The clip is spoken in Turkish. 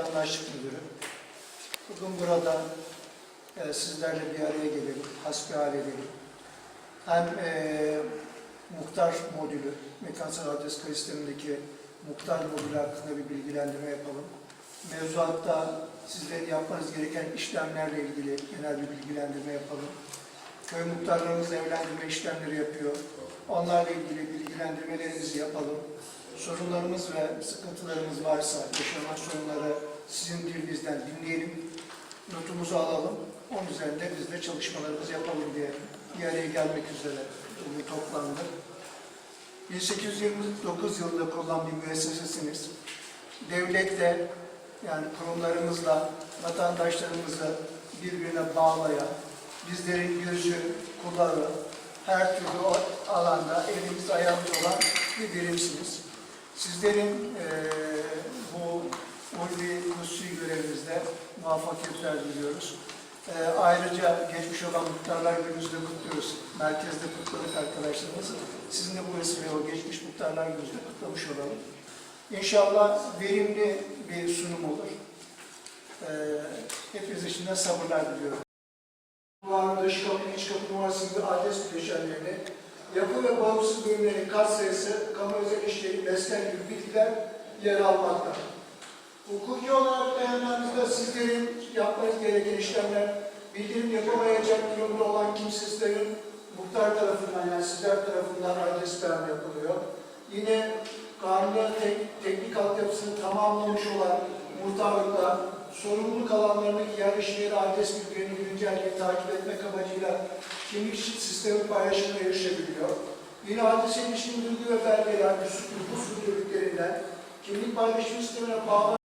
Vatandaşlık Müdürü. Bugün burada e, sizlerle bir araya gelelim, hasbihal edelim. Hem e, muhtar modülü, mekansal adres kayıt sistemindeki muhtar modülü hakkında bir bilgilendirme yapalım. Mevzuatta sizlerin yapmanız gereken işlemlerle ilgili genel bir bilgilendirme yapalım. Köy muhtarlarımız evlendirme işlemleri yapıyor. Onlarla ilgili bilgilendirmelerimizi yapalım. Sorunlarımız ve sıkıntılarımız varsa, yaşanan sorunları sizin dilinizden dinleyelim. Notumuzu alalım. Onun üzerinde biz de çalışmalarımızı yapalım diye bir araya gelmek üzere bugün toplandık. 1829 yılında kurulan bir müessesesiniz. Devletle yani kurumlarımızla vatandaşlarımızı birbirine bağlayan, bizlerin gözü, kulağı, her türlü alanda elimiz ayağımız olan bir birimsiniz. Sizlerin eee bu ulvi kutsi görevinizde muvaffakiyetler diliyoruz. Eee ayrıca geçmiş olan muhtarlar gününüzü de kutluyoruz. Merkezde kutladık arkadaşlarımız. Sizin de bu vesileyle o geçmiş muhtarlar gününüzü de kutlamış olalım. İnşallah verimli bir sunum olur. Eee hepiniz için de sabırlar diliyorum. Var dış kapı, iç kapı numarası gibi adres bileşenlerini, yapı ve bağımsız bölümlerin kat sayısı, kamu özel işleri, mesken gibi bilgiler yer almakta. Hukuki olarak beyanlarınızda sizlerin yapmanız gereken işlemler, bildirim yapamayacak durumda olan kimsizlerin muhtar tarafından yani sizler tarafından adres beyan yapılıyor. Yine kanuna tek, teknik altyapısını tamamlamış olan muhtarlıklar, sorumluluk alanlarındaki yerleşimleri adres bilgilerini güncelleyip takip etmek amacıyla kimlik sistemi paylaşımına erişebiliyor. Yine adrese ilişkin bilgi ve belgeler, nüfus müdürlüklerinden kimlik paylaşım sistemine bağlı